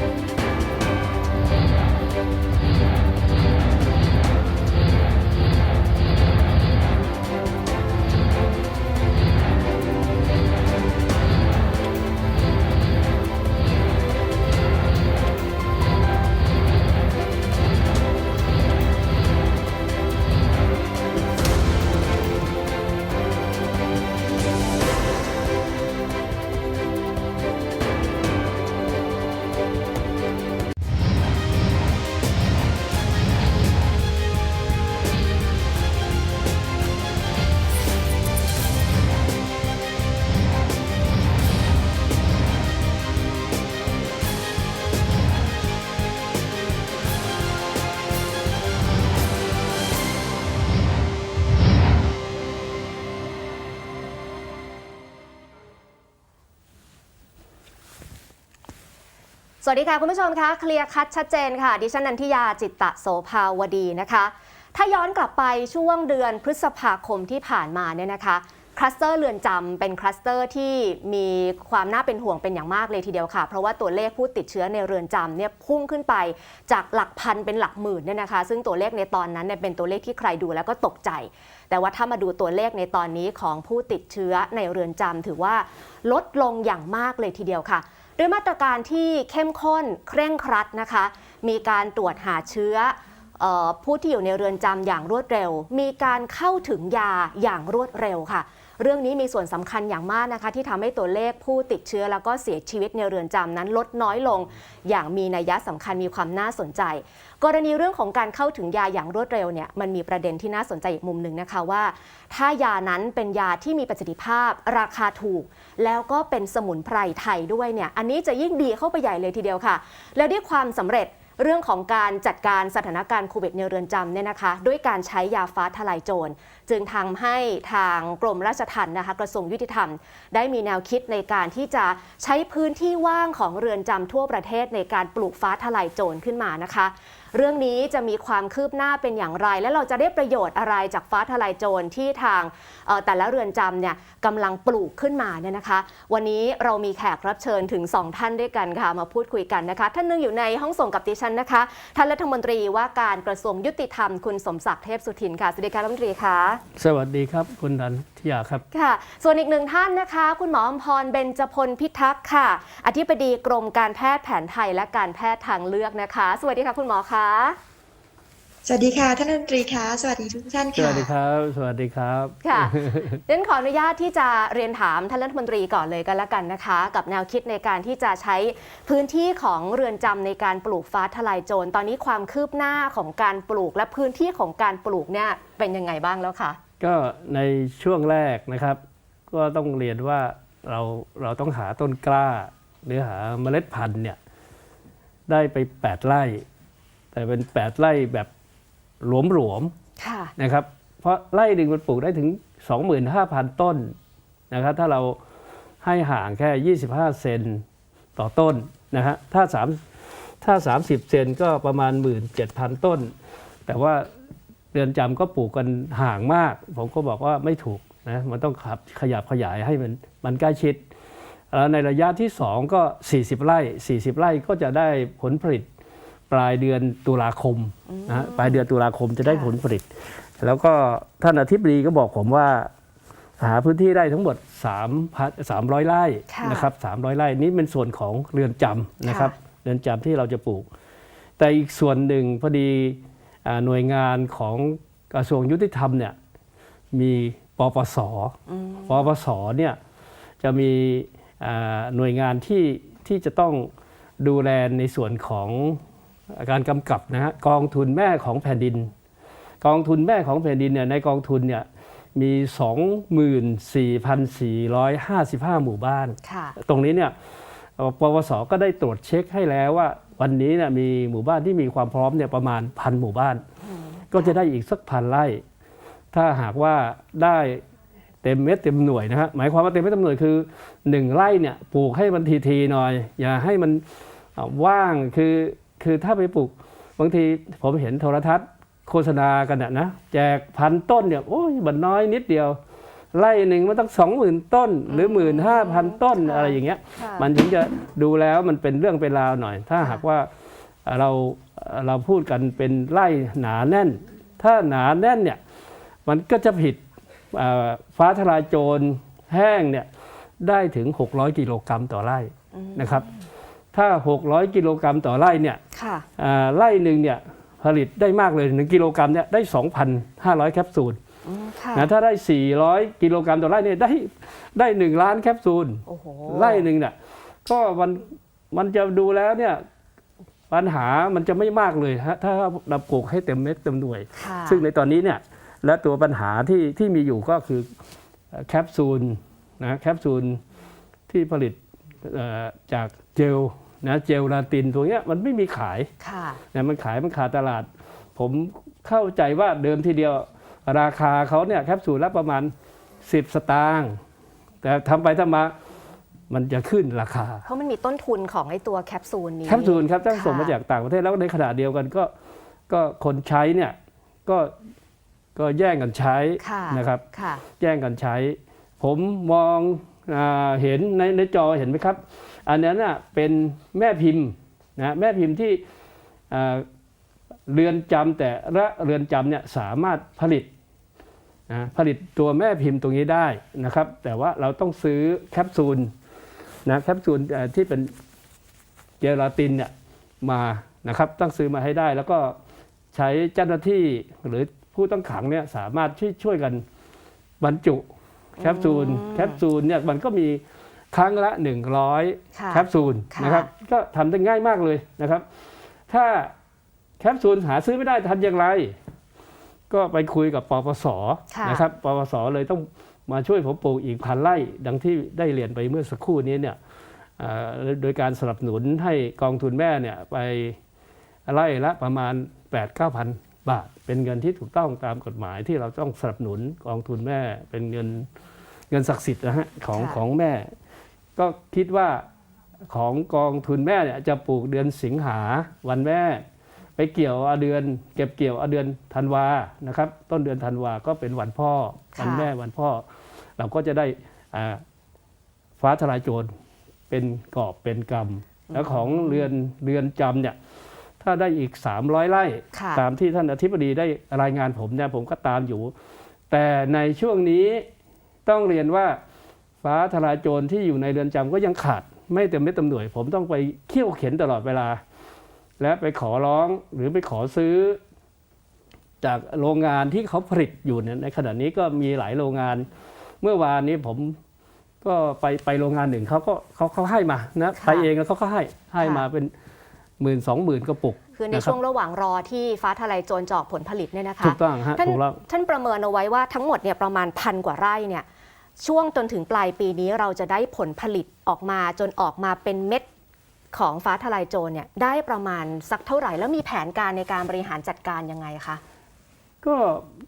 Yeah. วัสดีค่ะ คุณผู้ชมคะเคลียร์คัดชัดเจนค่ะ ดิฉันนันทิยาจิตตะโสภาวดีนะคะ ถ้าย้อนกลับไปช่วงเดือนพฤษภาคมที่ผ่านมาเนี่ยนะคะคลัสเตอร์เรือนจำเป็นคลัสเตอร์ที่มีความน่าเป็นห่วงเป็นอย่างมากเลยทีเดียวค่ะ เพราะว่าตัวเลขผู้ติดเชื้อในเรือนจำเนี่ยพุ่งขึ้นไปจากหลักพันเป็นหลักหมื่นเนี่ยนะคะ ซึ่งตัวเลขในตอนนั้นเนี่ยเป็นตัวเลขที่ใครดูแล้วก็ตกใจ แต่ว่าถ้ามาดูตัวเลขในตอนนี้ของผู้ติดเชื้อในเรือนจำถือว่าลดลงอย่างมากเลยทีเดียวค่ะ ด้วยมาตรการที่เข้มข้นเคร่งครัดนะคะ มีการตรวจหาเชื้ออผู้ที่อยู่ในเรือนจำอย่างรวดเร็ว มีการเข้าถึงยาอย่างรวดเร็วค่ะ เรื่องนี้มีส่วนสำคัญอย่างมากนะคะที่ทำให้ตัวเลขผู้ติดเชื้อแล้วก็เสียชีวิตในเรือนจำนั้นลดน้อยลง อย่างมีนัยสำคัญมีความน่าสนใจ กรณีเรื่องของการเข้าถึงยาอย่างรวดเร็วเนี่ยมันมีประเด็นที่น่าสนใจอีกมุมหนึ่งนะคะว่า ถ้ายานั้นเป็นยาที่มีประสิทธิภาพ ราคาถูก แล้วก็เป็นสมุนไพรไทยด้วยเนี่ยอันนี้จะยิ่งดีเข้าไปใหญ่เลยทีเดียวค่ะ แล้วด้วยความสำเร็จ เรื่องของการจัดการสถานการณ์โควิดในเรือนจำเนี่ยนะคะด้วยการใช้ยาฟ้าทลายโจร จึงทำให้ทางกรมราชทัณฑ์นะคะกระทรวงยุติธรรม ได้มีแนวคิดในการที่จะใช้พื้นที่ว่างของเรือนจำทั่วประเทศในการปลูกฟ้าทลายโจรขึ้นมานะคะ เรื่องนี้จะมีความคืบหน้าเป็นอย่างไร และเราจะได้ประโยชน์อะไรจากฟ้าทลายโจรที่ทางเอ่อแต่ละเรือนจำเนี่ยกำลังปลูกขึ้นมาเนี่ยนะคะ วันนี้เรามีแขกรับเชิญถึง 2 ท่านด้วยกันค่ะ มาพูดคุยกันนะคะ ท่านหนึงอยู่ในห้องส่งกับดิฉันนะคะ ท่านรัฐมนตรีว่าการกระทรวงยุติธรรมคุณสมศักดิ์เทพสุทินค่ะสวัสดีค่ะรัฐมนตรีค่ะสวัสดีครับคุณดันทิยาครับค่ะ ส่วนอีกหนึ่งท่านนะคะ คุณหมออมพรเบญจพลพิทักษ์ค่ะ อธิบดีกรมการแพทย์แผนไทยและการแพทย์ทางเลือกนะคะ สวัสดีค่ะคุณหมอคะสวัสดีค่ะ ท่านรัฐมนตรีคะสวัสดีทุกท่านสค่ะ วัสดีครับ สวัสดีครับ ค่ะเดนขออนุญาตที่จะเรียนถามท่านรัฐมนตรีก่อนเลยกันละกันนะคะ กับแนวคิดในการที่จะใช้พื้นที่ของเรือนจำในการปลูกฟ้าทลายโจรตอนนี้ความคืบหน้าของการปลูกและพื้นที่ของการปลูกเนี่ยเป็นยังไงบ้างแล้วคะ ก็ในช่วงแรกนะครับ ก็ต้องเรียนว่าเราเราต้องหาต้นกล้า หรือหาเมล็ดพันธุ์เนี่ยได้ไป 8 ไร่ แต่เป็น 8 ไร่แบบหลวมๆค่ะนะครับ เพราะไร่หนึ่งมันปลูกได้ถึง 25,000 ต้นนะครับถ้าเราให้ห่างแค่ 25 เซนต่อต้นนะฮะถ้า3ถ้า 30 เซนก็ประมาณ 17,000 ต้น แต่ว่าเรือนจำก็ปลูกกันห่างมาก ผมก็บอกว่าไม่ถูกนะมันต้องขับขยับขยายให้มันมันใกล้ชิด แล้วในระยะที่ 2 ก็ 40 ไร่ 40 ไร่ก็จะได้ผลผลิต ปลายเดือนตุลาคมนะฮะปลายเดือนตุลาคมจะได้ผลผลิต แล้วก็ท่านอธิบดีก็บอกผมว่า หาพื้นที่ได้ทั้งหมด3 300ไร่ค่ะนะครับ300ไร่นี่เป็นส่วนของเรือนจำนะครับเรือนจำที่เราจะปลูก แต่อีกส่วนหนึ่งพอดีอ่าหน่วยงานของกระทรวงยุติธรรมเนี่ยมีปปสอืมปปสเนี่ยจะมีอ่าหน่วยงานที่ที่จะต้องดูแลในส่วนของ การกำกับนะฮะกองทุนแม่ของแผ่นดิน กองทุนแม่ของแผ่นดินเนี่ยในกองทุนเนี่ยมี 24,455 หมู่บ้านค่ะตรงนี้เนี่ยเอ่อปวสก็ได้ตรวจเช็คให้แล้วว่า วันนี้เนี่ยมีหมู่บ้านที่มีความพร้อมเนี่ยประมาณพันหมู่บ้าน ก็จะได้อีกสักพันไร่ ถ้าหากว่าได้เต็มเม็ดเต็มหน่วยนะฮะหมายความว่าเต็มเม็ดเต็มหน่วยคือหนึ่งไร่เนี่ยปลูกให้มันทีๆหน่อย อย่าให้มันเอ่อว่างคือ คือถ้าไปปลูกบางทีผมเห็นโทรทัศน์โฆษณากันนะนะแจกพันต้นเนี่ยโอ้ยมันน้อยนิดเดียวไร่หนึ่งมันต้องสองหมื่นต้น หรือหมื่นห้าพันต้นค่ะอะไรอย่างเงี้ยค่ะมันถึงจะดูแล้วมันเป็นเรื่องเป็นราวหน่อย ถ้าค่ะหากว่าเราเราพูดกันเป็นไร่หนาแน่น ถ้าหนาแน่นเนี่ยมันก็จะผิดเอ่อฟ้าทลายโจรแห้งเนี่ยได้ถึง 600 กิโลกรัมต่อไร่อืมนะครับ ถ้า 600 กิโลกรัมต่อไร่เนี่ย ค่ะอ่าไร่หนึ่งเนี่ยผลิตได้มากเลย 1 กิโลกรัมเนี่ยได้ 2,500 แคปซูลอืมค่ะนะถ้าได้ 400 กิโลกรัมต่อไร่เนี่ยได้ได้ 1 ล้านแคปซูลโอ้โหไร่หนึ่งเนี่ยก็มันมันจะดูแล้วเนี่ยปัญหามันจะไม่มากเลยฮะถ้าเราปลูกให้เต็มเม็ดเต็มหน่วยค่ะซึ่งในตอนนี้เนี่ยและตัวปัญหาที่ที่มีอยู่ก็คือเอ่อแคปซูลนะแคปซูลที่ผลิตเอ่อจากเจล นะเจลลาตินตัวเนี้ยมันไม่มีขายค่ะเนี่ยมันขายมันขาดตลาด ผมเข้าใจว่าเดิมทีเดียวราคาเขาเนี่ยแคปซูลละประมาณ 10 สตางค์แต่ทำไปทำมามันจะขึ้นราคา เพราะมันมีต้นทุนของไอ้ตัวแคปซูลนี้ แคปซูลครับต้องค่ะส่งมาจากต่างประเทศแล้วในขณะเดียวกันก็ก็คนใช้เนี่ยก็ก็แย่งกันใช้ค่ะนะครับค่ะแย่งกันใช้ ผมมองอาเห็นในในจอเห็นไหมครับ อันนั้นน่ะเป็นแม่พิมพ์นะแม่พิมพ์ที่อ่าเรือนจำแต่ละเรือนจำเนี่ยสามารถผลิตนะผลิตตัวแม่พิมพ์ตรงนี้ได้นะครับ แต่ว่าเราต้องซื้อแคปซูลนะแคปซูลเอ่อที่เป็นเจลาตินเนี่ยมานะครับต้องซื้อมาให้ได้ แล้วก็ใช้เจ้าหน้าที่หรือผู้ต้องขังเนี่ยสามารถช่วยช่วยกันบรรจุแคปซูลอืมแคปซูลเนี่ยมันก็มี ครั้งละ 100ค่ะแคปซูลค่ะนะครับ ก็ทำได้ง่ายมากเลยนะครับ ถ้าแคปซูลหาซื้อไม่ได้ทำอย่างไร ก็ไปคุยกับปปสค่ะนะครับปปสเลยต้องมาช่วยผมปลูกอีกพันไร่ ดังที่ได้เรียนไปเมื่อสักครู่นี้เนี่ยเอ่อโดยการสนับสนุนให้กองทุนแม่เนี่ยไปไร่ละประมาณ 8 9 0 0 0 บาท เป็นเงินที่ถูกต้องตามกฎหมายที่เราต้องสนับสนุนกองทุนแม่เป็นเงินเงินศักดิ์สิทธิ์นะฮะของค่ะของแม่ ก็คิดว่าของกองทุนแม่เนี่ยจะปลูกเดือนสิงหาวันแม่ ไปเกี่ยวเอาเดือน เก็บเกี่ยวเอาเดือนธันวานะครับ ต้นเดือนธันวาก็เป็นวันพ่อค่ะวันแม่วันพ่อ เราก็จะได้อ่าฟ้าทลายโจรเป็นกอบเป็นกำแล้วของเรือนเรือนจำเนี่ยถ้าได้อีก 300ไร่ค่ะตามที่ท่านอธิบดีได้รายงานผมเนี่ยผมก็ตามอยู่ แต่ในช่วงนี้ต้องเรียนว่า ฟ้าทลายโจรที่อยู่ในเรือนจำก็ยังขาด ไม่เต็มไม่เต็มหน่วย ผมต้องไปเขี่ยวเข็นตลอดเวลา และไปขอร้องหรือไปขอซื้อ จากโรงงานที่เขาผลิตอยู่เนี่ยในขณะนี้ก็มีหลายโรงงาน เมื่อวานนี้ผมก็ไปไปโรงงานหนึ่งเขาก็เขาเขาให้มานะค่ะไปเองแล้วเขาก็ให้ให้ค่ะมาเป็นหมื่นสองหมื่นกระปุก คือในนะครับช่วงระหว่างรอที่ฟ้าทลายโจรจะออกผลผลิตเนี่ยนะคะถูกต้องฮะท่านถูกแล้วท่านประเมินเอาไว้ว่าทั้งหมดเนี่ยประมาณพันกว่าไร่เนี่ย ช่วงจนถึงปลายปีนี้เราจะได้ผลผลิตออกมาจนออกมาเป็นเม็ดของฟ้าทลายโจรเนี่ยได้ประมาณสักเท่าไหร่ แล้วมีแผนการในการบริหารจัดการยังไงคะก็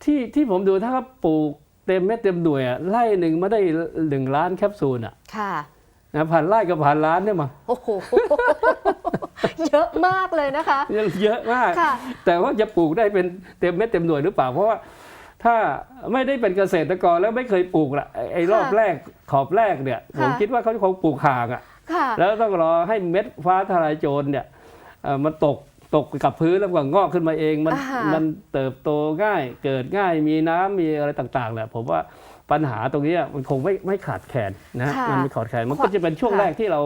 ที่ที่ผมดูถ้าเขาปลูกเต็มเม็ดเต็มหน่วยอะไร่หนึ่งมาได้หนึ่งล้านแคปซูลอะค่ะนะพันไร่กับพันล้านเนี่ยมาโอ้โหเยอะมากเลยนะคะ เยอะมากค่ะแต่ว่าจะปลูกได้เป็นเต็มเม็ดเต็มหน่วยหรือเปล่าเพราะว่า ถ้าไม่ได้เป็นเกษตรกรแล้วไม่เคยปลูกละไอ้ไอ้รอบค่ะแรกขอบแรกเนี่ยค่ะผมคิดว่าเขาคงปลูกห่างอะค่ะแล้วต้องรอให้เม็ดฟ้าทลายโจรเนี่ยเอ่อมันตกตกกับพื้นแล้วก็งอกขึ้นมาเองมันอ่าฮะมันเติบโตง่ายเกิดง่ายมีน้ำมีอะไรต่างๆแหละผมว่าปัญหาตรงเนี้ยมันคงไม่ไม่ขาดแคลนนะฮะค่ะมันไม่ขาดแคลนมันก็จะเป็นช่วงค่ะแรกที่เรา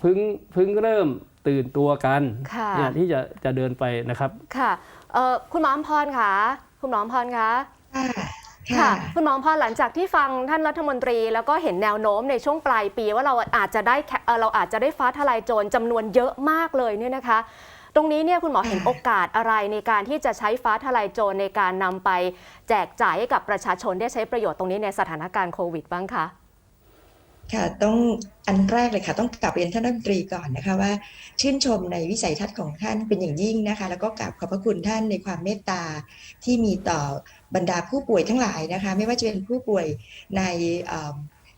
เพิ่งเพิ่งเริ่มตื่นตัวกันค่ะเนี่ยที่จะจะเดินไปนะครับค่ะเอ่อคุณหมออมพรคะ คุณหมออมพรคะค่ะค่ะค่ะคุณหมออมพรหลังจากที่ฟังท่านรัฐมนตรี แล้วก็เห็นแนวโน้มในช่วงปลายปีว่าเราอาจจะได้แคเอ่อเราอาจจะได้ฟ้าทลายโจรจำนวนเยอะมากเลยเนี่ยนะคะ ตรงนี้เนี่ยคุณหมอเห็นโอกาสอะไรในการที่จะใช้ฟ้าทลายโจรในการนำไปแจกจ่ายให้กับประชาชนได้ใช้ประโยชน์ตรงนี้ในสถานการณ์โควิดบ้างคะ ค่ะต้องอันแรกเลยค่ะ ต้องกลับเรียนท่านรัฐมนตรีก่อนนะคะว่า ชื่นชมในวิสัยทัศน์ของท่านเป็นอย่างยิ่งนะคะ แล้วก็กราบขอบพระคุณท่านในความเมตตาที่มีต่อบรรดาผู้ป่วยทั้งหลายนะคะ ไม่ว่าจะเป็นผู้ป่วยใน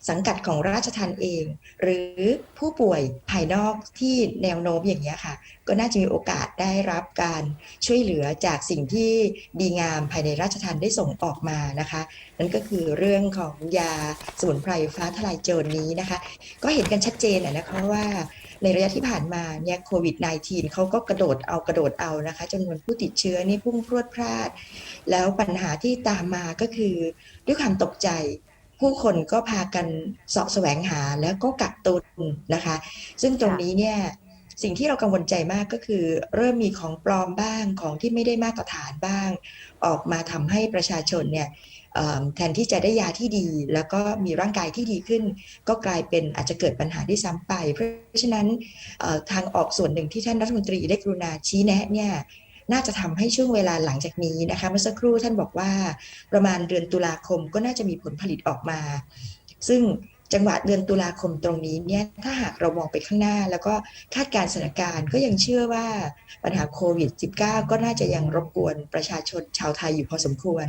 สังกัดของราชทันเอง หรือผู้ป่วยภายนอกที่แนวโน้มอย่างนี้ค่ะ ก็น่าจะมีโอกาสได้รับการช่วยเหลือจากสิ่งที่ดีงามภายในราชทันได้ส่งออกมานะคะ นั่นก็คือเรื่องของยาสมุนไพรฟ้าทลายโจรนี้นะคะ ก็เห็นกันชัดเจนอะนะคะว่าในระยะที่ผ่านมาเนี่ยโควิด -19 เขาก็กระโดดเอากระโดดเอานะคะจำนวนผู้ติดเชื้อนี่พุ่งพรวดพลาด แล้วปัญหาที่ตามมาก็คือด้วยความตกใจ ผู้คนก็พากันเสาะแสวงหาแล้วก็กักตุนนะคะ ซึ่งตรงนี้เนี่ยสิ่งที่เรากังวลใจมากก็คือ เริ่มมีของปลอมบ้างของที่ไม่ได้มาตรฐานบ้าง ออกมาทำให้ประชาชนเนี่ยแทนที่จะได้ยาที่ดี แล้วก็มีร่างกายที่ดีขึ้น ก็กลายเป็นอาจจะเกิดปัญหาที่ซ้ำไป เพราะฉะนั้นทางออกส่วนหนึ่งที่ท่านรัฐมนตรีได้กรุณาชี้แนะเนี่ย น่าจะทำให้ช่วงเวลาหลังจากนี้นะคะเมื่อสักครู่ท่านบอกว่าประมาณเดือนตุลาคมก็น่าจะมีผลผลิตออกมา ซึ่งจังหวะเดือนตุลาคมตรงนี้เนี่ยถ้าหากเรามองไปข้างหน้า แล้วก็คาดการณ์สถานการณ์ก็ยังเชื่อว่าปัญหาโควิด -19 ก็น่าจะยังรบกวนประชาชนชาวไทยอยู่พอสมควร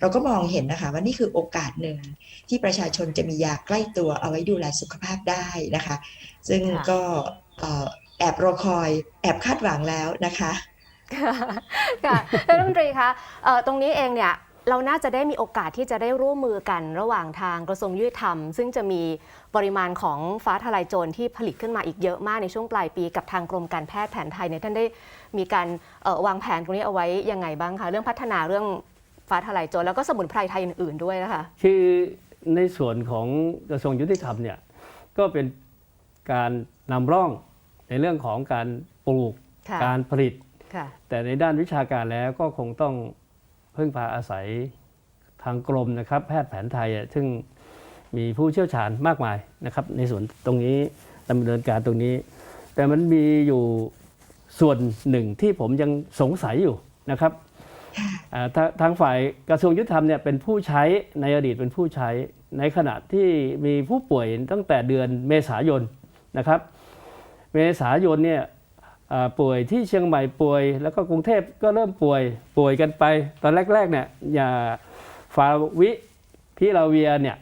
เราก็มองเห็นนะคะว่านี่คือโอกาสหนึ่งที่ประชาชนจะมียาใกล้ตัวเอาไว้ดูแลสุขภาพได้นะคะ ซึ่งก็แอบรอคอยแอบคาดหวังแล้วนะคะ ค่ะค่ะท่านรัฐมนตรีคะเอ่อตรงนี้เองเนี่ยเราน่าจะได้มีโอกาสที่จะได้ร่วมมือกันระหว่างทางกระทรวงยุติธรรม ซึ่งจะมีปริมาณของฟ้าทลายโจรที่ผลิตขึ้นมาอีกเยอะมากในช่วงปลายปีกับทางกรมการแพทย์แผนไทยเนี่ยท่านได้มีการเอ่อวางแผนตรงนี้เอาไว้ยังไงบ้างคะเรื่องพัฒนาเรื่องฟ้าทลายโจรแล้วก็สมุนไพรไทยอื่นๆด้วยนะคะคือในส่วนของกระทรวงยุติธรรมเนี่ยก็เป็นการนำร่องในเรื่องของการปลูกค่ะการผลิตค่ะ แต่ในด้านวิชาการแล้วก็คงต้องพึ่งพาอาศัยทางกรมนะครับ แพทย์แผนไทยอะซึ่งมีผู้เชี่ยวชาญมากมายนะครับ ในส่วนตรงนี้ดำเนินการตรงนี้ แต่มันมีอยู่ส่วนหนึ่งที่ผมยังสงสัยอยู่นะครับอ่าทาทางฝ่ายกระทรวงยุติธรรมเนี่ยเป็นผู้ใช้ในอดีตเป็นผู้ใช้ในขณะที่มีผู้ป่วยตั้งแต่เดือนเมษายนนะครับ เมษายนเนี่ยอ่า ป่วยที่เชียงใหม่ป่วย แล้วก็กรุงเทพก็เริ่มป่วยป่วยกันไป ตอนแรกๆเนี่ยยาฟาวิพิลาเวียเนี่ย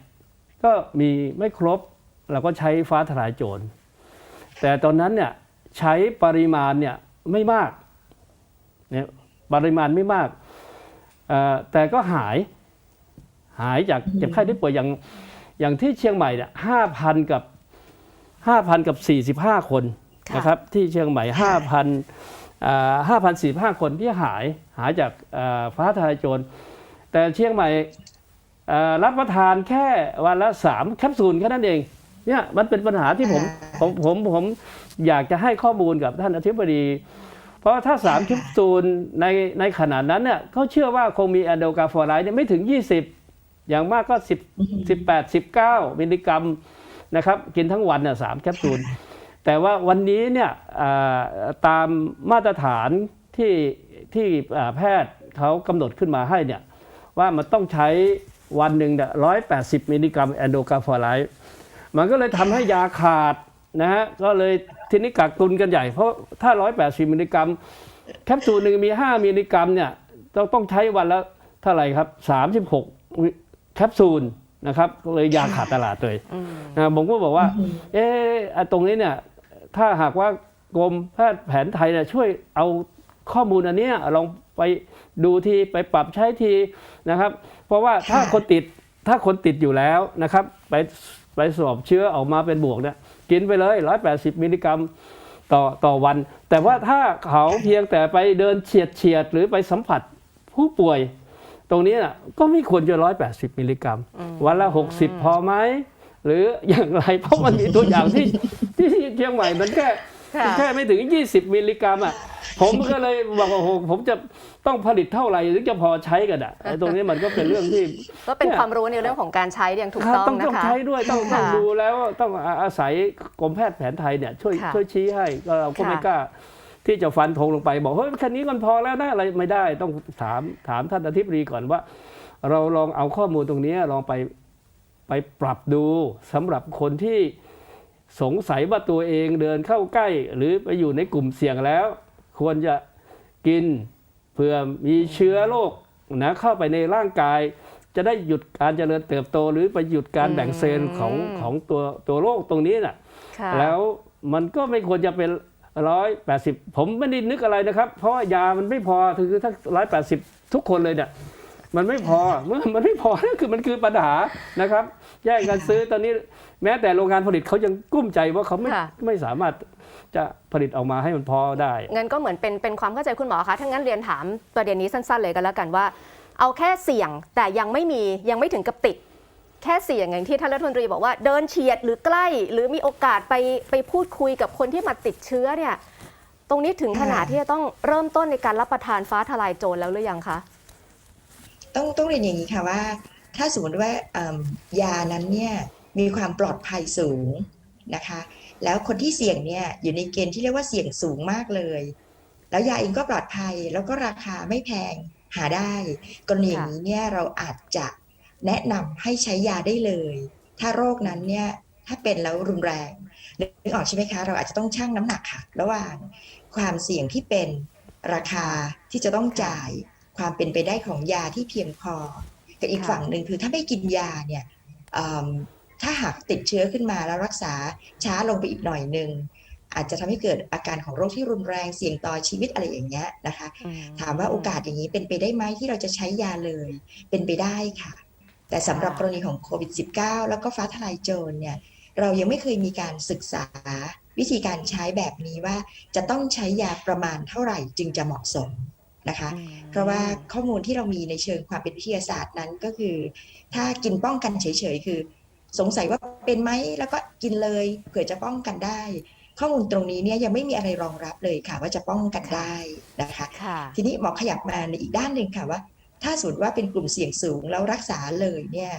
ก็มีไม่ครบเราก็ใช้ฟ้าทลายโจร แต่ตอนนั้นเนี่ยใช้ปริมาณเนี่ยไม่มากเนี่ยปริมาณไม่มากแต่ก็หายหายจากเจ็บไข้ได้ป่วยอย่างอย่างที่เชียงใหม่เนี่ยห้าพันกับห้าพันกับสี่สิบห้าคน นะครับที่เชียงใหม่ค่ะ5,000ห้าพันสี่ห้าคนที่หายหายจากอ่าฟ้าทลายโจร แต่เชียงใหม่อ่ารับประทานแค่วันละสามแคปซูลแค่นั้นเองเนี่ยมันเป็นปัญหาที่ผมผมผมผมอยากจะให้ข้อมูลกับท่านอธิบดี เพราะถ้าสามแคปซูลในในขนาดนั้นเนี่ยเขาเชื่อว่าคงมีอะโดกาฟอร์ไลด์เนี่ยไม่ถึง 20 อย่างมากก็ 10 18 19 มิลลิกรัมนะครับกินทั้งวันน่ะสามแคปซูล แต่ว่าวันนี้เนี่ยตามมาตรฐานที่ที่แพทย์เขากำหนดขึ้นมาให้เนี่ยว่ามันต้องใช้วันหนึ่งเนี่ยร้อยแปดสิบมิลลิกรัมแอนโดกาฟอร์ไลท์มันก็เลยทำให้ยาขาดนะฮะก็เลยทีนี้กักตุนกันใหญ่เพราะถ้า180มิลลิกรัมแคปซูลหนึ่งมี5มิลลิกรัมเนี่ยต้องต้องใช้วันละเท่าไหร่ครับ36แคปซูลนะครับก็เลยยาขาดตลาดเลยนะผมก็บอกว่า เออตรงนี้เนี่ย ถ้าหากว่ากรมแพทย์แผนไทยเนี่ยช่วยเอาข้อมูลอันเนี้ยลองไปดูทีไปปรับใช้ทีนะครับ เพราะว่าถ้าค่ะคนติดถ้าคนติดอยู่แล้วนะครับ ไปไปสอบเชื้อออกมาเป็นบวกเนี่ยกินไปเลย 180 มิลลิกรัมต่อต่อวัน แต่ว่าถ้าเขาเพียงแต่ไปเดินเฉียดเฉียดๆหรือไปสัมผัสผู้ป่วย ตรงนี้น่ะก็ไม่ควรจะ 180 มิลลิกรัม วันละ 60 พอไหม หรืออย่างไร เพราะมันมีตัวอย่างที่ที่เชียงใหม่มันแค่ค่ะแค่ไม่ถึง 20 มิลลิกรัมอะผมก็เลยบอกว่าโอ้โหผมจะต้องผลิตเท่าไหร่ถึงจะพอใช้กันอะไอ้ตรงนี้มันก็เป็นเรื่องที่ก็เป็นเนี่ยความรู้ในเรื่องของการใช้อย่างถูกครับต้องต้องนะต้องคะใช้ด้วยต้องต้องค่ะดูแล้วต้องอาอาศัยกรมแพทย์แผนไทยเนี่ยช่วยค่ะช่วยชี้ให้ก็เราก็ค่ะไม่กล้าที่จะฟันธงลงไปบอกเฮ้ยแค่นี้มันพอแล้วนะอะไรไม่ได้ต้องถามถามท่านอธิบดีก่อนว่า เราลองเอาข้อมูลตรงนี้ลองไป ไปปรับดูสำหรับคนที่สงสัยว่าตัวเองเดินเข้าใกล้ หรือไปอยู่ในกลุ่มเสี่ยงแล้ว ควรจะกินเพื่อมีเชื้อโรคนะเข้าไปในร่างกาย จะได้หยุดการเจริญเติบโต หรือไปหยุดการแบ่งเซลล์ของอืมของตัวตัวโรคตรงนี้น่ะค่ะแล้วมันก็ไม่ควรจะเป็นร้อยแปดสิบผมไม่ได้นึกอะไรนะครับ เพราะว่ายามันไม่พอคือถ้าร้อยแปดสิบทุกคนเลยเนี่ย มันไม่พอเมื่อมันไม่พอนั่นคือมันคือปัญหานะครับ แย่งกันซื้อตอนนี้แม้แต่โรงงานผลิตเขายังกุ้มใจว่าเขาไม่ค่ะ ไม่สามารถจะผลิตออกมาให้มันพอได้ งั้นก็เหมือนเป็นเป็นความเข้าใจคุณหมอคะถ้างั้นเรียนถามประเด็นนี้สั้นๆ เลยกันแล้วกันว่า เอาแค่เสี่ยงแต่ยังไม่มียังไม่ถึงกับติด แค่เสี่ยงอย่างที่ท่านรัฐมนตรีบอกว่าเดินเฉียดหรือใกล้ หรือมีโอกาสไปไปพูดคุยกับคนที่มาติดเชื้อเนี่ยตรงนี้ถึงขนาดค่ะที่จะต้องเริ่มต้นในการรับประทานฟ้าทลายโจรแล้วหรือยังคะ ต้องต้องเรียนอย่างนี้ค่ะว่า ถ้าสมมติว่ายานั้นเนี่ยมีความปลอดภัยสูงนะคะ แล้วคนที่เสี่ยงเนี่ยอยู่ในเกณฑ์ที่เรียกว่าเสี่ยงสูงมากเลย แล้วยาเองก็ปลอดภัยแล้วก็ราคาไม่แพงหาได้ กรณีอย่างนี้เนี่ยเราอาจจะแนะนำให้ใช้ยาได้เลย ถ้าโรคนั้นเนี่ยถ้าเป็นแล้วรุนแรงนึกออกใช่ไหมคะ เราอาจจะต้องชั่งน้ำหนักค่ะ ระหว่างความเสี่ยงที่เป็นราคาที่จะต้องจ่าย ความเป็นไปได้ของยาที่เพียงพอกับอีกค่ะฝั่งหนึ่งคือถ้าไม่กินยาเนี่ยเอิ่มถ้าหากติดเชื้อขึ้นมาแล้วรักษาช้าลงไปอีกหน่อยหนึ่งอาจจะทำให้เกิดอาการของโรคที่รุนแรงเสี่ยงต่อชีวิตอะไรอย่างเงี้ยนะคะอืถามว่าโอกาสอย่างนี้เป็นไปได้ไหมที่เราจะใช้ยาเลยเป็นไปได้ค่ะ แต่สำหรับค่ะกรณีของโควิด -19 แล้วก็ฟ้าทลายโจรเนี่ยเรายังไม่เคยมีการศึกษาวิธีการใช้แบบนี้ว่าจะต้องใช้ยาประมาณเท่าไหร่จึงจะเหมาะสม นะคะอืมเพราะว่าข้อมูลที่เรามีในเชิงความเป็นวิทยาศาสตร์นั้นก็คือ ถ้ากินป้องกันเฉยๆคือ สงสัยว่าเป็นไหมแล้วก็กินเลยเผื่อจะป้องกันได้ ข้อมูลตรงนี้เนี่ยยังไม่มีอะไรรองรับเลยค่ะ ว่าจะป้องกันได้นะคะค่ะทีนี้หมอขยับมาในอีกด้านหนึ่งค่ะว่า ถ้าสมมติว่าเป็นกลุ่มเสี่ยงสูงแล้วรักษาเลยเนี่ย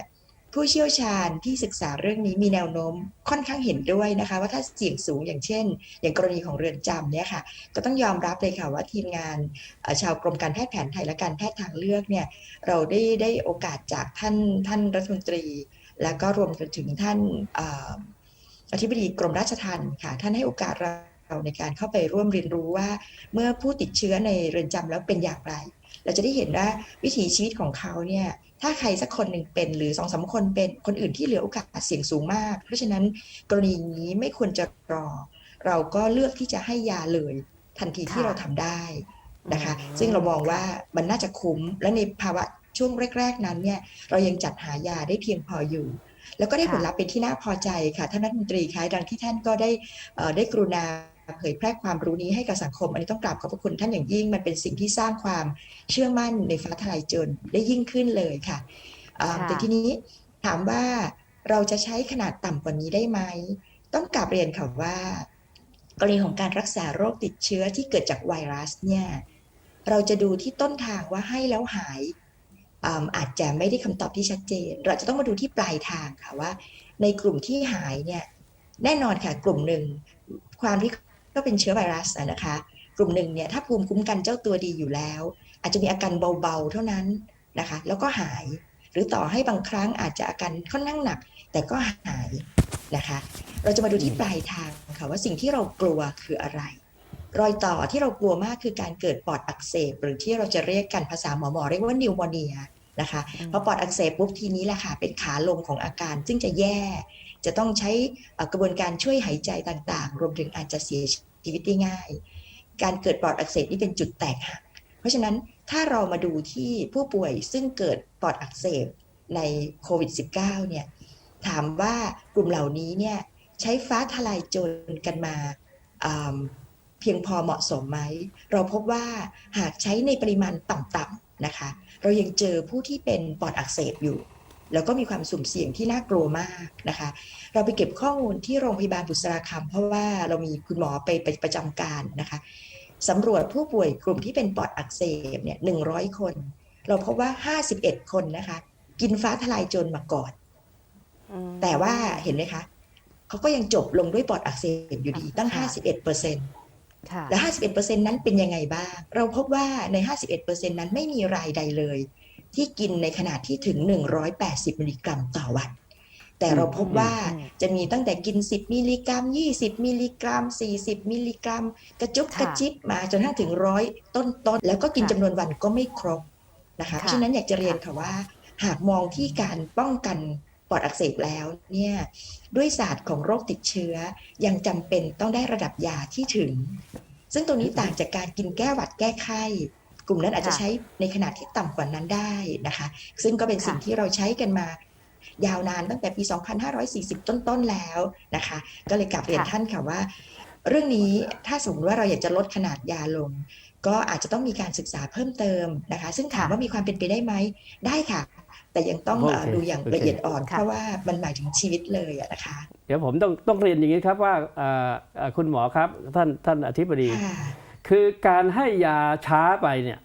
ผู้เชี่ยวชาญที่ศึกษาเรื่องนี้มีแนวโน้มค่อนข้างเห็นด้วยนะคะ ว่าถ้าเสี่ยงสูงอย่างเช่น อย่างกรณีของเรือนจำเนี่ยค่ะ ก็ต้องยอมรับเลยค่ะว่าทีมงานชาวกรมการแพทย์แผนไทยและการแพทย์ทางเลือกเนี่ยเราได้ได้โอกาสจากท่านท่านรัฐมนตรี แล้วก็รวมถึงท่านอธิบดีกรมราชทัณฑ์ค่ะ ท่านให้โอกาสเราในการเข้าไปร่วมเรียนรู้ว่าเมื่อผู้ติดเชื้อในเรือนจำแล้วเป็นอย่างไร เราจะได้เห็นว่าวิถีชีวิตของเขาเนี่ย ถ้าใครสักคนหนึ่งเป็นหรือสองสามคนเป็นคนอื่นที่เหลือโอกาสเสี่ยงสูงมาก เพราะฉะนั้นกรณีนี้ไม่ควรจะรอ เราก็เลือกที่จะให้ยาเลยทันทีที่ค่ะเราทำได้นะคะอืมซึ่งเรามองว่ามันน่าจะคุ้ม และในภาวะช่วงแรก ๆ นั้นเนี่ยเรายังจัดหายาได้เพียงพออยู่ แล้วก็ได้ผลลัพธ์เป็นที่น่าพอใจค่ะท่านรัฐมนตรีคะดังที่ท่านก็ได้เอ่อได้กรุณา เผยแพร่ความรู้นี้ให้กับสังคม อันนี้ต้องกราบขอบพระคุณท่านอย่างยิ่ง มันเป็นสิ่งที่สร้างความเชื่อมั่นในฟ้าทลายโจรได้ยิ่งขึ้นเลยค่ะเอ่อค่ะแต่ทีนี้ถามว่าเราจะใช้ขนาดต่ำกว่านี้ได้ไหม ต้องกราบเรียนค่ะว่า กรณีของการรักษาโรคติดเชื้อที่เกิดจากไวรัสเนี่ยเราจะดูที่ต้นทางว่าให้แล้วหายอ่าอาจจะไม่ได้คำตอบที่ชัดเจน เราจะต้องมาดูที่ปลายทางค่ะว่า ในกลุ่มที่หายเนี่ยแน่นอนค่ะกลุ่มหนึ่งความที่ ก็เป็นเชื้อไวรัสนะคะ กลุ่มหนึ่งเนี่ยถ้าภูมิคุ้มกันเจ้าตัวดีอยู่แล้ว อาจจะมีอาการเบาๆเท่านั้นนะคะ แล้วก็หาย หรือต่อให้บางครั้งอาจจะอาการค่อนข้างหนัก แต่ก็หายนะคะ เราจะมาดูที่ปลายทางค่ะว่าสิ่งที่เรากลัวคืออะไร รอยต่อที่เรากลัวมากคือการเกิดปอดอักเสบ หรือที่เราจะเรียกกันภาษาหมอหมอๆเรียกว่านิวโมเนีย นะคะพอปอดอักเสบปุ๊บทีนี้แหละค่ะเป็นขาลงของอาการซึ่งจะแย่ จะต้องใช้เอ่อกระบวนการช่วยหายใจต่างๆ รวมถึงอาจจะเสียชีวิตได้ง่าย การเกิดปอดอักเสบนี่เป็นจุดแตกหักเพราะฉะนั้นถ้าเรามาดูที่ผู้ป่วยซึ่งเกิดปอดอักเสบในโควิด -19 เนี่ยถามว่ากลุ่มเหล่านี้เนี่ยใช้ฟ้าทลายโจรกันมาอ่าเพียงพอเหมาะสมไหม เราพบว่าหากใช้ในปริมาณต่ำๆนะคะ เรายังเจอผู้ที่เป็นปอดอักเสบอยู่ แล้วก็มีความสุ่มเสี่ยงที่น่ากลัวมากนะคะ เราไปเก็บข้อมูลที่โรงพยาบาลบุษราคำเพราะว่าเรามีคุณหมอไปไปประจำการนะคะสำรวจผู้ป่วยกลุ่มที่เป็นปอดอักเสบเนี่ยหนึ่งร้อยคน เราพบว่า51คนนะคะ กินฟ้าทลายโจรมาก่อน แต่ว่าเห็นไหมคะเขาก็ยังจบลงด้วยปอดอักเสบอยู่ดีตั้งค่ะ51เอ็ดเปอร์เซ็นต์ และ 51%นั้นเป็นยังไงบ้าง เราพบว่าใน 51%นั้นไม่มีรายใดเลย ที่กินในขนาดที่ถึง 180 มิลลิกรัมต่อวัน แต่เราพบว่าอืมจะมีตั้งแต่กิน 10 มิลลิกรัม 20 มิลลิกรัม 40 มิลลิกรัม กระจุกค่ะกระจิบมาจนทั้งถึงร้อยต้นๆ แล้วก็กินค่ะจำนวนวันก็ไม่ครบนะคะค่ะเพราะฉะนั้นอยากจะเรียนค่ะว่า หากมองที่การป้องกัน ปอดอักเสบแล้วเนี่ยด้วยศาสตร์ของโรคติดเชื้อยังจำเป็นต้องได้ระดับยาที่ถึง ซึ่งตรงนี้ต่างจากการกินแก้หวัดแก้ไข้ กลุ่มนั้นอาจจะค่ะใช้ในขนาดที่ต่ำกว่านั้นได้นะคะ ซึ่งก็เป็นสิ่งค่ะที่เราใช้กันมายาวนานตั้งแต่ปี 2540 ต้นๆ แล้วนะคะ ก็เลยกลับเรียนค่ะท่านค่ะว่า เรื่องนี้ถ้าสมมติว่าเราอยากจะลดขนาดยาลง ก็อาจจะต้องมีการศึกษาเพิ่มเติมนะคะ ซึ่งถามค่ะว่ามีความเป็นไปได้ไหม ได้ค่ะ แต่ยังต้องโอเคเอ่อดูอย่างโอเคละเอียดอ่อนค่ะเพราะว่ามันหมายถึงชีวิตเลยอะนะคะ เดี๋ยวผมต้องต้องเรียนอย่างนี้ครับว่าเอ่อเอ่อคุณหมอครับท่านท่านอธิบดีค่ะคือการให้ยาช้าไปเนี่ย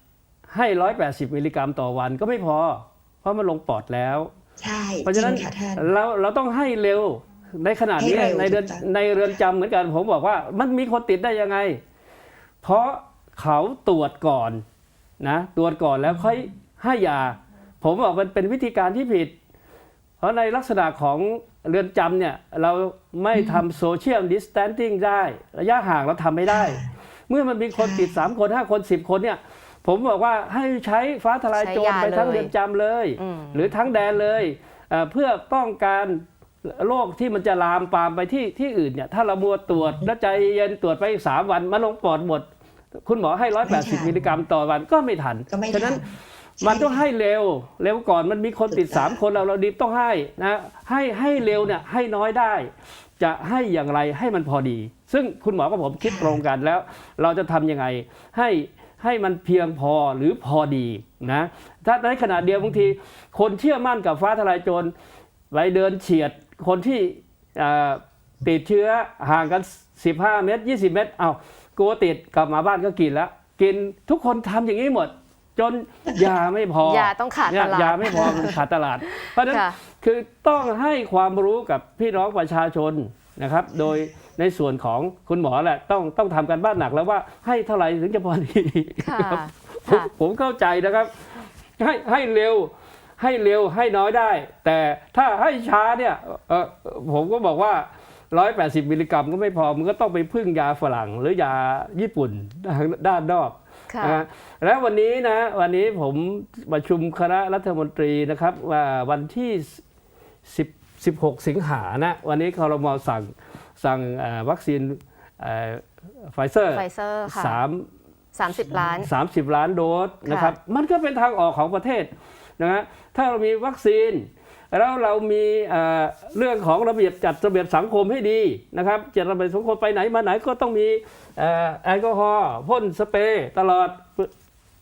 ให้180มิลลิกรัมต่อวันก็ไม่พอ เพราะมันลงปอดแล้ว ใช่เพราะฉะนั้นจงค่ะท่านเราเราต้องให้เร็วในขนาดนี้ให้เร็วในเรือนถูกต้องในเรือนจำเหมือนกันผมบอกว่ามันมีคนติดได้ยังไง เพราะเขาตรวจก่อนนะตรวจก่อนแล้วค่อยให้ยา ผมบอกมันเป็นวิธีการที่ผิด เพราะในลักษณะของเรือนจำเนี่ย เราไม่ทำโซเชียลดิส a ทนซิ่งได้ ระยะห่างเราทำไม่ได้ เมื่อมันมีคนติด 3 คน 5 คน 10 คนเนี่ย ผมบอกว่าให้ใช้ฟ้าทลายโจรใช้ยาไปทั้งเลยเรือนจำเลยอืมหรือทั้งแดนเลยเอ่อเพื่อป้องกันโรคที่มันจะลามปามไปที่ที่อื่นเนี่ยถ้าเรามัวตรวจแล้วใจเย็นตรวจไปอีกสามวันมาลงปอดหมด คุณหมอให้ร้อยแปดสิบมิลลิกรัมต่อวันก็ไม่ทันก็ไม่ฉะนั้นทัน มันต้องช่ให้เร็ว เร็วก่อนมันมีคนติดถูกต้องสามคนเราเราดีบต้องให้นะให้ให้เร็วเนี่ยให้น้อยได้ จะให้อย่างไรให้มันพอดี ซึ่งคุณหมอกับผมคิดตรงกันแล้ว เราจะทำยังไงให้ให้มันเพียงพอหรือพอดีนะถ้าในขณะเดียวบางที คนเชื่อมั่นกับฟ้าทลายโจรไปเดินเฉียดคนที่เอ่อติดเชื้อห่างกัน 15 เมตร 20 เมตรเอากลัวติดกลับมาบ้านก็กินแล้ว กินทุกคนทำอย่างนี้หมด จนยาไม่พอยาต้องขาดเนี่ยตลาดยาไม่พอมันขาดตลาด เพราะฉะนั้นค่ะคือต้องให้ความรู้กับพี่น้องประชาชนนะครับ โดยในส่วนของคุณหมอแหละต้องต้องทำกันบ้านหนักแล้วว่าให้เท่าไหร่ถึงจะพอดีค่ะครับผมค่ะผมเข้าใจนะครับ ให้ให้เร็วให้เร็วให้น้อยได้ แต่ถ้าให้ช้าเนี่ยเออผมก็บอกว่า180มิลลิกรัมก็ไม่พอ มันก็ต้องไปพึ่งยาฝรั่งหรือยาญี่ปุ่นด้านด้านนอกค่ะ นะแล้ววันนี้นะวันนี้ผมประชุมคณะรัฐมนตรีนะครับว่าวันที่10 16 สิงหานะวันนี้คอรมอสั่งสั่งเอ่อวัคซีนไฟเซอร์ไฟเซอร์ค่ะสาม30ล้าน30ล้านโดสนะครับมันก็เป็นทางออกของประเทศนะฮะถ้าเรามีวัคซีน แล้วเรามีเรื่องของระเบียบจัดระเบียบสังคมให้ดีนะครับจัดระเบียบสังคมไปไหนมาไหนก็ต้องมีแอลกอฮอล์พ่นสเปรย์ตลอด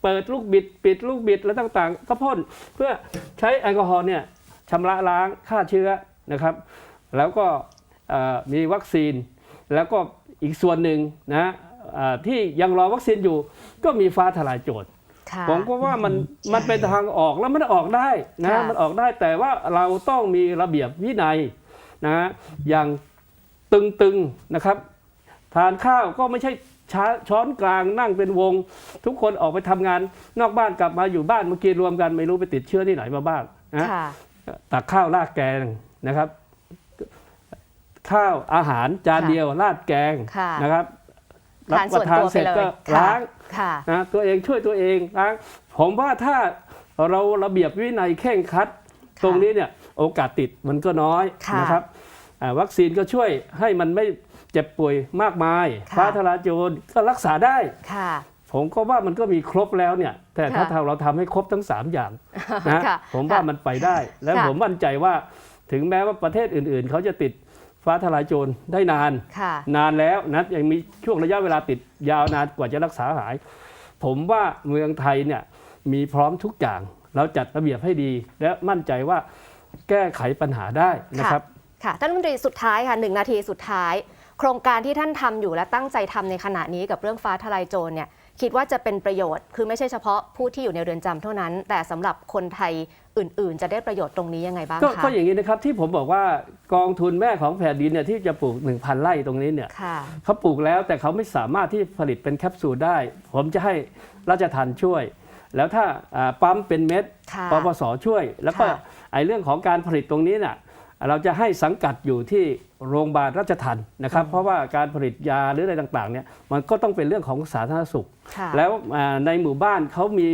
เปิดลูกบิดปิดลูกบิดแล้วต่างๆ ก็พ่นเพื่อใช้แอลกอฮอล์เนี่ยชำระล้างฆ่าเชื้อนะครับ แล้วก็มีวัคซีน แล้วก็อีกส่วนหนึ่งนะที่ยังรอวัคซีนอยู่ก็มีฟ้าทลายโจร ผมก็ว่ามันใช่มันเป็นทางออกแล้วมันออกได้นะค่ะมันออกได้แต่ว่าเราต้องมีระเบียบวินัยนะอย่างตึงๆนะครับ ทานข้าวก็ไม่ใช่ช้าช้อนกลางนั่งเป็นวง ทุกคนออกไปทำงานนอกบ้านกลับมาอยู่บ้านเมื่อกี้รวมกันไม่รู้ไปติดเชื้อที่ไหนมาบ้างนะค่ะตักข้าวราดแกงนะครับ ข้าวอาหารจานค่ะเดียวราดแกงค่ะนะครับ ทานส่วนตัวไปเสร็จเลยก็ค่ะล้างค่ะนะตัวเองช่วยตัวเองนะผมว่าถ้าเราระเบียบวินัยเข่งครัด ตรงนี้เนี่ยโอกาสติดมันก็น้อยค่ะนะครับอ่าวัคซีนก็ช่วยให้มันไม่เจ็บป่วยมากมายค่ะฟ้าทลายโจรก็รักษาได้ค่ะผมก็ว่ามันก็มีครบแล้วเนี่ย แต่ถ้าค่ะเราทำให้ครบทั้ง 3 อย่างนะค่ะผมว่าค่ะมันไปได้ แล้วค่ะผมมั่นใจว่าถึงแม้ว่าประเทศอื่น ๆ เขาจะติด ฟ้าทลายโจรได้นาน ค่ะ นานแล้วนะยังมีช่วงระยะเวลาติดยาวนานกว่าจะรักษาหาย ผมว่าเมืองไทยเนี่ยมีพร้อมทุกอย่าง เราจัดระเบียบให้ดี และมั่นใจว่าแก้ไขปัญหาได้นะครับ ค่ะ ท่านรัฐมนตรีสุดท้ายค่ะหนึ่งนาทีสุดท้าย โครงการที่ท่านทำอยู่และตั้งใจทำในขณะนี้กับเรื่องฟ้าทลายโจรเนี่ย คิดว่าจะเป็นประโยชน์ คือไม่ใช่เฉพาะผู้ที่อยู่ในเรือนจำเท่านั้น แต่สำหรับคนไทยอื่น ๆ จะได้ประโยชน์ตรงนี้ยังไงบ้างก็คะก็อย่างนี้นะครับที่ผมบอกว่ากองทุนแม่ของแผ่นดินเนี่ยที่จะปลูก 1,000ไร่ตรงนี้เนี่ยค่ะเขาปลูกแล้วแต่เขาไม่สามารถที่ผลิตเป็นแคปซูลได้ ผมจะให้ราชทันช่วย แล้วถ้าอ่าปั๊มเป็นเม็ดค่ะปปสช่วย แล้วก็ค่ะไอ้เรื่องของการผลิตตรงนี้น่ะเราจะให้สังกัดอยู่ที่ โรงพยาบาลราชทันนะครับ เพราะว่าการผลิตยาหรืออะไรต่างๆเนี่ยมันก็ต้องเป็นเรื่องของสาธารณสุขค่ะแล้วอ่าในหมู่บ้านเขามี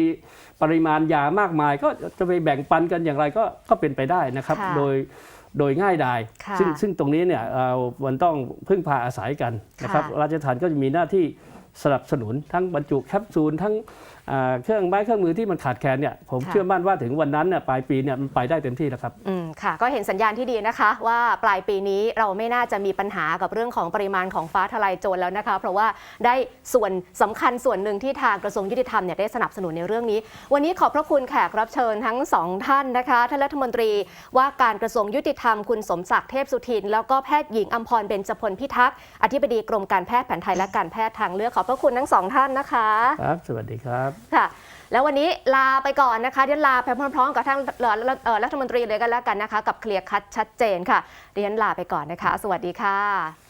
ปริมาณยามากมาย ก็จะไปแบ่งปันกันอย่างไรก็ก็เป็นไปได้นะครับค่ะโดยโดยง่ายดายค่ะซึ่งซึ่งตรงนี้เนี่ยเอ่อมันต้องพึ่งพาอาศัยกันนะครับค่ะราชทันก็จะมีหน้าที่สนับสนุนทั้งบรรจุแคปซูลทั้งอ่า เครื่องไม้เครื่องมือที่มันขาดแคลนเนี่ยผมค่ะเชื่อมั่นว่าถึงวันนั้นเนี่ยปลายปีเนี่ยมันไปได้เต็มที่แล้วครับอืมค่ะ ก็เห็นสัญญาณที่ดีนะคะ ว่าปลายปีนี้เราไม่น่าจะมีปัญหากับเรื่องของปริมาณของฟ้าทลายโจรแล้วนะคะ เพราะว่าได้ส่วนสำคัญส่วนหนึ่งที่ทางกระทรวงยุติธรรมเนี่ยได้สนับสนุนในเรื่องนี้ วันนี้ขอบพระคุณแขกรับเชิญทั้งสองท่านนะคะท่านรัฐมนตรีว่าการกระทรวงยุติธรรมคุณสมศักดิ์เทพสุทิน แล้วก็แพทย์หญิงอัมพรเบญจพลพิทักษ์อธิบดีกรมการแพทย์แผนไทยและการแพทย์ทางเลือกขอบพระคุณทั้งสองท่านนะคะครับสวัสดีครับค่ะ แล้ววันนี้ลาไปก่อนนะคะเดี๋ยวลาไปพร้อมๆ กับท่านรัฐมนตรีเลยกันแล้วกันนะคะ กับเคลียร์คัดชัดเจนค่ะเดี๋ยวลาไปก่อนนะคะ สวัสดีค่ะ